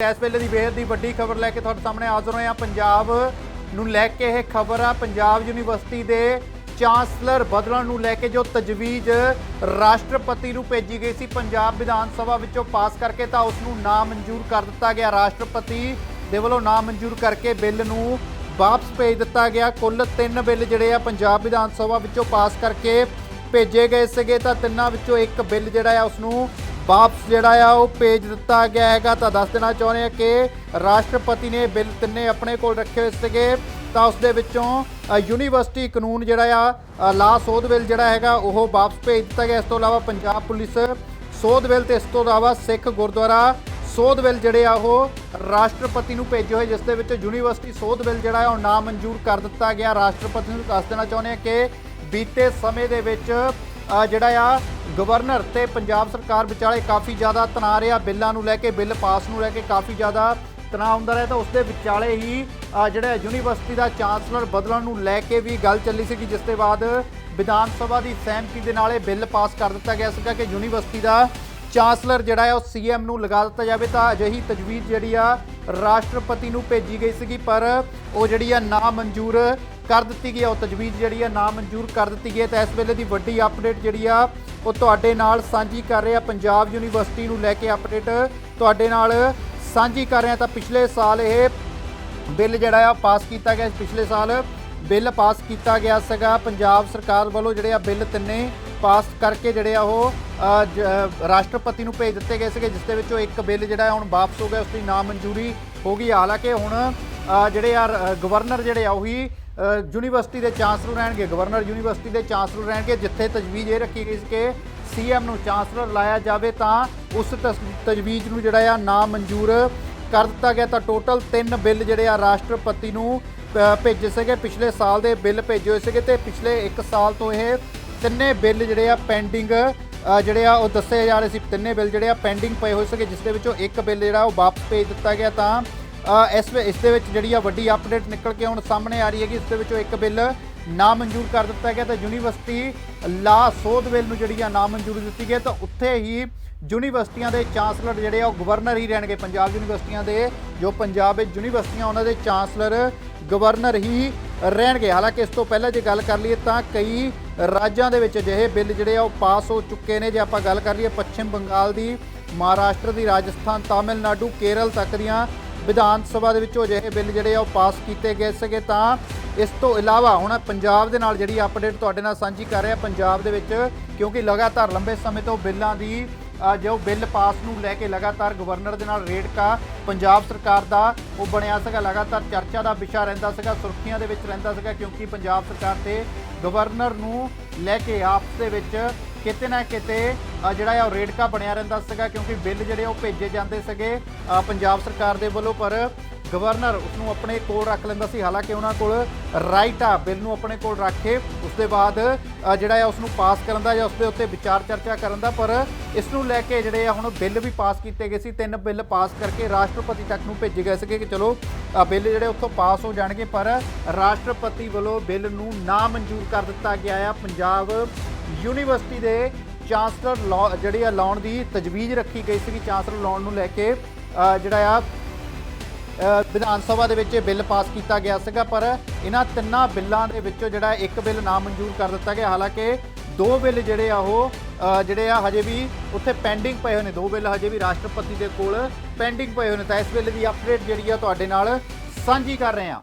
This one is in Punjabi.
ਇਸ ਵੇਲੇ ਦੀ ਬੇਹੱਦ ਦੀ ਵੱਡੀ ਖਬਰ ਲੈ ਕੇ ਤੁਹਾਡੇ ਸਾਹਮਣੇ ਹਾਜ਼ਰ ਹੋਏ ਹਾਂ। ਪੰਜਾਬ ਨੂੰ ਲੈ ਕੇ ਇਹ ਖਬਰ ਆ। ਪੰਜਾਬ ਯੂਨੀਵਰਸਿਟੀ ਦੇ ਚਾਂਸਲਰ ਬਦਲਣ ਨੂੰ ਲੈ ਕੇ ਜੋ ਤਜਵੀਜ਼ ਰਾਸ਼ਟਰਪਤੀ ਨੂੰ ਭੇਜੀ ਗਈ ਸੀ ਪੰਜਾਬ ਵਿਧਾਨ ਸਭਾ ਵਿੱਚੋਂ ਪਾਸ ਕਰਕੇ ਤਾਂ ਉਸ ਨੂੰ ਨਾ ਮਨਜ਼ੂਰ ਕਰ ਦਿੱਤਾ ਗਿਆ। ਰਾਸ਼ਟਰਪਤੀ ਦੇ ਵੱਲੋਂ ਨਾ ਮਨਜ਼ੂਰ ਕਰਕੇ ਬਿੱਲ ਨੂੰ ਵਾਪਸ ਭੇਜ ਦਿੱਤਾ ਗਿਆ। ਕੁੱਲ ਤਿੰਨ ਬਿੱਲ ਜਿਹੜੇ ਆ ਪੰਜਾਬ ਵਿਧਾਨ ਸਭਾ ਵਿੱਚੋਂ ਪਾਸ ਕਰਕੇ ਭੇਜੇ ਗਏ ਸੀਗੇ ਤਾਂ ਤਿੰਨਾਂ ਵਿੱਚੋਂ ਇੱਕ ਬਿੱਲ ਜਿਹੜਾ ਆ ਉਸ ਨੂੰ ਵਾਪਸ ਜਿਹੜਾ ਆ, ਉਹ ਭੇਜ ਦਿੱਤਾ ਗਿਆ ਹੈਗਾ। ਤਾਂ ਦੱਸ ਦੇਣਾ ਚਾਹੁੰਦੇ ਆ ਕਿ ਰਾਸ਼ਟਰਪਤੀ ਨੇ ਬਿੱਲ ਤਿੰਨੇ ਆਪਣੇ ਕੋਲ ਰੱਖੇ ਹੋਏ ਸੀਗੇ। ਤਾਂ ਉਸ ਦੇ ਵਿੱਚੋਂ ਯੂਨੀਵਰਸਿਟੀ ਕਾਨੂੰਨ ਜਿਹੜਾ ਆ ਲਾ ਸੋਧ ਬਿੱਲ ਜਿਹੜਾ ਹੈਗਾ, ਉਹ ਵਾਪਸ ਭੇਜ ਦਿੱਤਾ ਗਿਆ। ਇਸ ਤੋਂ ਇਲਾਵਾ ਪੰਜਾਬ ਪੁਲਿਸ ਸੋਧ ਬਿੱਲ ਤੇ ਇਸ ਤੋਂ ਇਲਾਵਾ ਸਿੱਖ ਗੁਰਦੁਆਰਾ ਸੋਧ ਬਿੱਲ ਜਿਹੜੇ ਆ, ਉਹ ਰਾਸ਼ਟਰਪਤੀ ਨੂੰ ਭੇਜੇ ਹੋਏ, ਜਿਸ ਦੇ ਵਿੱਚ ਯੂਨੀਵਰਸਿਟੀ ਸੋਧ ਬਿੱਲ ਜਿਹੜਾ ਹੈ ਉਹ ਨਾ ਮਨਜ਼ੂਰ ਕਰ ਦਿੱਤਾ ਗਿਆ। ਰਾਸ਼ਟਰਪਤੀ ਨੂੰ ਦੱਸ ਦੇਣਾ ਚਾਹੁੰਦੇ ਆ ਕਿ ਬੀਤੇ ਸਮੇਂ ਦੇ ਵਿੱਚ ਜਿਹੜਾ ਆ ਗਵਰਨਰ ਤੇ ਪੰਜਾਬ ਸਰਕਾਰ ਵਿਚਾਲੇ ਕਾਫੀ ਜ਼ਿਆਦਾ ਤਣਾਅ ਰਿਹਾ। ਬਿੱਲਾਂ ਨੂੰ ਲੈ ਕੇ ਬਿੱਲ ਪਾਸ ਨੂੰ ਲੈ ਕੇ ਕਾਫੀ ਜ਼ਿਆਦਾ ਤਣਾਅ ਹੁੰਦਾ ਰਿਹਾ ਤਾਂ ਉਸ ਦੇ ਵਿਚਾਲੇ ਹੀ ਜਿਹੜਾ ਯੂਨੀਵਰਸਿਟੀ ਦਾ ਚਾਂਸਲਰ ਬਦਲਣ ਨੂੰ ਲੈ ਕੇ ਵੀ ਗੱਲ ਚੱਲੀ ਸੀ ਜਿਸ ਦੇ ਬਾਅਦ ਵਿਧਾਨ ਸਭਾ ਦੀ ਸਹਿਮਤੀ ਦੇ ਨਾਲ ਇਹ ਬਿੱਲ ਪਾਸ ਕਰ ਦਿੱਤਾ ਗਿਆ ਸੀਗਾ ਕਿ ਯੂਨੀਵਰਸਿਟੀ ਦਾ ਚਾਂਸਲਰ ਜਿਹੜਾ ਹੈ ਉਹ ਸੀਐਮ ਨੂੰ ਲਗਾ ਦਿੱਤਾ ਜਾਵੇ ਤਾਂ ਅਜਿਹੀ ਤਜਵੀਜ਼ ਜਿਹੜੀ ਆ ਰਾਸ਼ਟਰਪਤੀ ਨੂੰ ਭੇਜੀ ਗਈ ਸੀਗੀ, ਪਰ ਉਹ ਜਿਹੜੀ ਆ ਨਾ ਮਨਜ਼ੂਰ ਕਰ ਦਿੱਤੀ ਗਈ ਆ, ਉਹ ਤਜਵੀਜ਼ ਜਿਹੜੀ ਆ ਨਾ ਮਨਜ਼ੂਰ ਕਰ ਦਿੱਤੀ ਗਈ ਹੈ ਤਾਂ ਇਸ ਵੇਲੇ ਦੀ ਵੱਡੀ ਅਪਡੇਟ ਜਿਹੜੀ ਆ ਉਹ ਤੁਹਾਡੇ ਨਾਲ ਸਾਂਝੀ ਕਰ ਰਿਹਾ ਪੰਜਾਬ ਯੂਨੀਵਰਸਿਟੀ ਨੂੰ ਲੈ ਕੇ ਅਪਡੇਟ। ਤੁਹਾਡੇ ਨਾਲ ਸਾਂਝੀ ਕਰ ਰਿਹਾ ਤਾਂ ਪਿਛਲੇ ਸਾਲ ਇਹ ਬਿੱਲ ਜਿਹੜਾ ਆ ਪਾਸ ਕੀਤਾ ਗਿਆ। ਪਿਛਲੇ ਸਾਲ ਬਿੱਲ ਪਾਸ ਕੀਤਾ ਗਿਆ ਸੀਗਾ। ਪੰਜਾਬ ਸਰਕਾਰ ਵੱਲੋਂ ਜਿਹੜੇ ਆ ਬਿੱਲ ਤਿੰਨੇ ਪਾਸ ਕਰਕੇ ਜਿਹੜੇ ਆ ਉਹ ਜ- ਰਾਸ਼ਟਰਪਤੀ ਨੂੰ ਭੇਜ ਦਿੱਤੇ ਗਏ ਸੀਗੇ, ਜਿਸ ਦੇ ਵਿੱਚੋਂ ਇੱਕ ਬਿੱਲ ਜਿਹੜਾ ਹੁਣ ਵਾਪਸ ਹੋ ਗਿਆ। ਉਸ ਦੀ ਨਾਮਨਜ਼ੂਰੀ ਹੋ ਗਈ। ਹਾਲਾਂਕਿ ਹੁਣ ਜਿਹੜੇ ਆ ਰ- ਗਵਰਨਰ ਜਿਹੜੇ ਆ ਉਹੀ ਯੂਨੀਵਰਸਿਟੀ ਦੇ ਚਾਂਸਲਰ ਰਹਿਣਗੇ, ਗਵਰਨਰ ਯੂਨੀਵਰਸਿਟੀ ਦੇ ਚਾਂਸਲਰ ਰਹਿਣਗੇ, ਜਿੱਥੇ ਤਜਵੀਜ਼ ਇਹ ਰੱਖੀ ਗਈ ਸੀ ਕਿ ਸੀਐਮ ਨੂੰ ਚਾਂਸਲਰ ਲਾਇਆ ਜਾਵੇ ਤਾਂ ਉਸ ਤਸ- ਤਜਵੀਜ਼ ਨੂੰ ਜਿਹੜਾ ਆ ਨਾ ਮਨਜ਼ੂਰ ਕਰ ਦਿੱਤਾ ਗਿਆ। ਤਾਂ ਟੋਟਲ ਤਿੰਨ ਬਿੱਲ ਜਿਹੜੇ ਆ ਰਾਸ਼ਟਰਪਤੀ ਨੂੰ ਭੇਜੇ ਸੀਗੇ। ਪਿਛਲੇ ਸਾਲ ਦੇ ਬਿੱਲ ਭੇਜੇ ਹੋਏ ਸੀਗੇ ਤੇ ਪਿਛਲੇ 1 ਸਾਲ ਤੋਂ ਇਹ ਤਿੰਨੇ ਬਿੱਲ ਜਿਹੜੇ ਆ ਪੈਂਡਿੰਗ ਜਿਹੜੇ ਆ ਉਹ ਦੱਸੇ ਜਾ ਰਹੇ ਸੀ। ਤਿੰਨੇ ਬਿੱਲ ਜਿਹੜੇ ਆ ਪੈਂਡਿੰਗ ਪਏ ਹੋਏ ਸੀਗੇ, ਜਿਸ ਦੇ ਵਿੱਚੋਂ ਇੱਕ ਬਿੱਲ ਜਿਹੜਾ ਉਹ ਵਾਪਸ ਭੇਜ ਦਿੱਤਾ ਗਿਆ ਤਾਂ ਇਸ ਇਸ ਦੇ ਵਿੱਚ ਜਿਹੜੀ ਆ ਵੱਡੀ ਅਪਡੇਟ ਨਿਕਲ ਕੇ ਹੁਣ ਸਾਹਮਣੇ ਆ ਰਹੀ ਹੈ ਕਿ ਇਸ ਦੇ ਵਿੱਚੋਂ ਇੱਕ ਬਿੱਲ ਨਾ ਮਨਜ਼ੂਰ ਕਰ ਦਿੱਤਾ ਗਿਆ। ਤਾਂ ਯੂਨੀਵਰਸਿਟੀ ਲਾ ਸੋਧ ਬਿੱਲ ਨੂੰ ਜਿਹੜੀ ਆ ਨਾ ਮਨਜ਼ੂਰੀ ਦਿੱਤੀ ਗਈ। ਤਾਂ ਉੱਥੇ ਹੀ ਯੂਨੀਵਰਸਿਟੀਆਂ ਦੇ ਚਾਂਸਲਰ ਜਿਹੜੇ ਆ, ਉਹ ਗਵਰਨਰ ਹੀ ਰਹਿਣਗੇ। ਪੰਜਾਬ ਯੂਨੀਵਰਸਿਟੀਆਂ ਦੇ ਜੋ ਪੰਜਾਬ ਵਿੱਚ ਯੂਨੀਵਰਸਿਟੀਆਂ, ਉਹਨਾਂ ਦੇ ਚਾਂਸਲਰ ਗਵਰਨਰ ਹੀ ਰਹਿਣਗੇ। ਹਾਲਾਂਕਿ ਇਸ ਤੋਂ ਪਹਿਲਾਂ ਜੇ ਗੱਲ ਕਰ ਲਈਏ ਤਾਂ ਕਈ ਰਾਜਾਂ ਦੇ ਵਿੱਚ ਅਜਿਹੇ ਬਿੱਲ ਜਿਹੜੇ ਆ, ਉਹ ਪਾਸ ਹੋ ਚੁੱਕੇ ਨੇ। ਜੇ ਆਪਾਂ ਗੱਲ ਕਰ ਲਈਏ, ਪੱਛਮ ਬੰਗਾਲ ਦੀ, ਮਹਾਰਾਸ਼ਟਰ ਦੀ, ਰਾਜਸਥਾਨ, ਤਾਮਿਲਨਾਡੂ, ਕੇਰਲ ਤੱਕ ਦੀਆਂ ਵਿਧਾਨ ਸਭਾ ਦੇ ਵਿੱਚੋਂ ਅਜਿਹੇ ਬਿੱਲ ਜਿਹੜੇ ਆ ਉਹ ਪਾਸ ਕੀਤੇ ਗਏ ਸੀਗੇ ਤਾਂ ਇਸ ਤੋਂ ਇਲਾਵਾ ਹੁਣ ਪੰਜਾਬ ਦੇ ਨਾਲ ਜਿਹੜੀ ਅਪਡੇਟ ਤੁਹਾਡੇ ਨਾਲ ਸਾਂਝੀ ਕਰ ਰਿਹਾ, ਪੰਜਾਬ ਦੇ ਵਿੱਚ ਕਿਉਂਕਿ ਲਗਾਤਾਰ ਲੰਬੇ ਸਮੇਂ ਤੋਂ ਬਿੱਲਾਂ ਦੀ ਜੋ ਬਿੱਲ ਪਾਸ ਨੂੰ ਲੈ ਕੇ ਲਗਾਤਾਰ ਗਵਰਨਰ ਦੇ ਨਾਲ ਰੇੜਕਾ, ਪੰਜਾਬ ਸਰਕਾਰ ਦਾ ਉਹ ਬਣਿਆ ਸੀਗਾ, ਲਗਾਤਾਰ ਚਰਚਾ ਦਾ ਵਿਸ਼ਾ ਰਹਿੰਦਾ ਸੀਗਾ, ਸੁਰਖੀਆਂ ਦੇ ਵਿੱਚ ਰਹਿੰਦਾ ਸੀਗਾ ਕਿਉਂਕਿ ਪੰਜਾਬ ਸਰਕਾਰ ਤੇ ਗਵਰਨਰ ਨੂੰ ਲੈ ਕੇ ਆਪਸ ਦੇ ਵਿੱਚ ਕਿਤੇ ਨਾ ਕਿਤੇ ਜਿਹੜਾ ਆ ਉਹ ਰੇੜਕਾ ਬਣਿਆ ਰਹਿੰਦਾ ਸੀਗਾ ਕਿਉਂਕਿ ਬਿੱਲ ਜਿਹੜੇ ਉਹ ਭੇਜੇ ਜਾਂਦੇ ਸੀਗੇ ਪੰਜਾਬ ਸਰਕਾਰ ਦੇ ਵੱਲੋਂ, ਪਰ ਗਵਰਨਰ ਉਸ ਨੂੰ ਆਪਣੇ ਕੋਲ ਰੱਖ ਲੈਂਦਾ ਸੀ। ਹਾਲਾਂਕਿ ਉਹਨਾਂ ਕੋਲ ਰਾਈਟ ਆ, ਬਿੱਲ ਨੂੰ ਆਪਣੇ ਕੋਲ ਰੱਖ ਕੇ ਉਸ ਦੇ ਬਾਅਦ ਜਿਹੜਾ ਆ ਉਸ ਨੂੰ ਪਾਸ ਕਰਨ ਦਾ ਜਾਂ ਉਸ ਦੇ ਉੱਤੇ ਵਿਚਾਰ ਚਰਚਾ ਕਰਨ ਦਾ, ਪਰ ਇਸ ਨੂੰ ਲੈ ਕੇ ਜਿਹੜੇ ਆ ਹੁਣ ਬਿੱਲ ਵੀ ਪਾਸ ਕੀਤੇ ਗਏ ਸੀ। ਤਿੰਨ ਬਿੱਲ ਪਾਸ ਕਰਕੇ ਰਾਸ਼ਟਰਪਤੀ ਤੱਕ ਨੂੰ ਭੇਜੇ ਗਏ ਸੀਗੇ ਕਿ ਚਲੋ ਬਿੱਲ ਜਿਹੜੇ ਉੱਥੋਂ ਪਾਸ ਹੋ ਜਾਣਗੇ, ਪਰ ਰਾਸ਼ਟਰਪਤੀ ਵੱਲੋਂ ਬਿੱਲ ਨੂੰ ਨਾ ਮਨਜ਼ੂਰ ਕਰ ਦਿੱਤਾ ਗਿਆ ਆ। ਪੰਜਾਬ ਯੂਨੀਵਰਸਿਟੀ ਦੇ ਚਾਂਸਲਰ ਲਾ- ਜਿਹੜੀ ਆ ਲਾਉਣ ਦੀ ਤਜਵੀਜ਼ ਰੱਖੀ ਗਈ ਸੀ ਚਾਂਸਲਰ ਲਾਉਣ ਨੂੰ ਲੈ ਕੇ ਜਿਹੜਾ ਆ ਵਿਧਾਨ ਸਭਾ ਦੇ ਵਿੱਚ ਇਹ ਬਿੱਲ ਪਾਸ ਕੀਤਾ ਗਿਆ ਸੀਗਾ, ਪਰ ਇਹਨਾਂ ਤਿੰਨਾਂ ਬਿੱਲਾਂ ਦੇ ਵਿੱਚੋਂ ਜਿਹੜਾ ਇੱਕ ਬਿੱਲ ਨਾ ਮਨਜ਼ੂਰ ਕਰ ਦਿੱਤਾ ਗਿਆ। ਹਾਲਾਂਕਿ ਦੋ ਬਿੱਲ ਜਿਹੜੇ ਆ ਉਹ ਜਿਹੜੇ ਆ ਹਜੇ ਵੀ ਉੱਥੇ ਪੈਂਡਿੰਗ ਪਏ ਹੋਏ ਨੇ, ਦੋ ਬਿੱਲ ਹਜੇ ਵੀ ਰਾਸ਼ਟਰਪਤੀ ਦੇ ਕੋਲ ਪੈਂਡਿੰਗ ਪਏ ਹੋਏ ਨੇ। ਤਾਂ ਇਸ ਬਿੱਲ ਦੀ ਅਪਡੇਟ ਜਿਹੜੀ ਆ ਤੁਹਾਡੇ ਨਾਲ ਸਾਂਝੀ ਕਰ ਰਹੇ ਹਾਂ।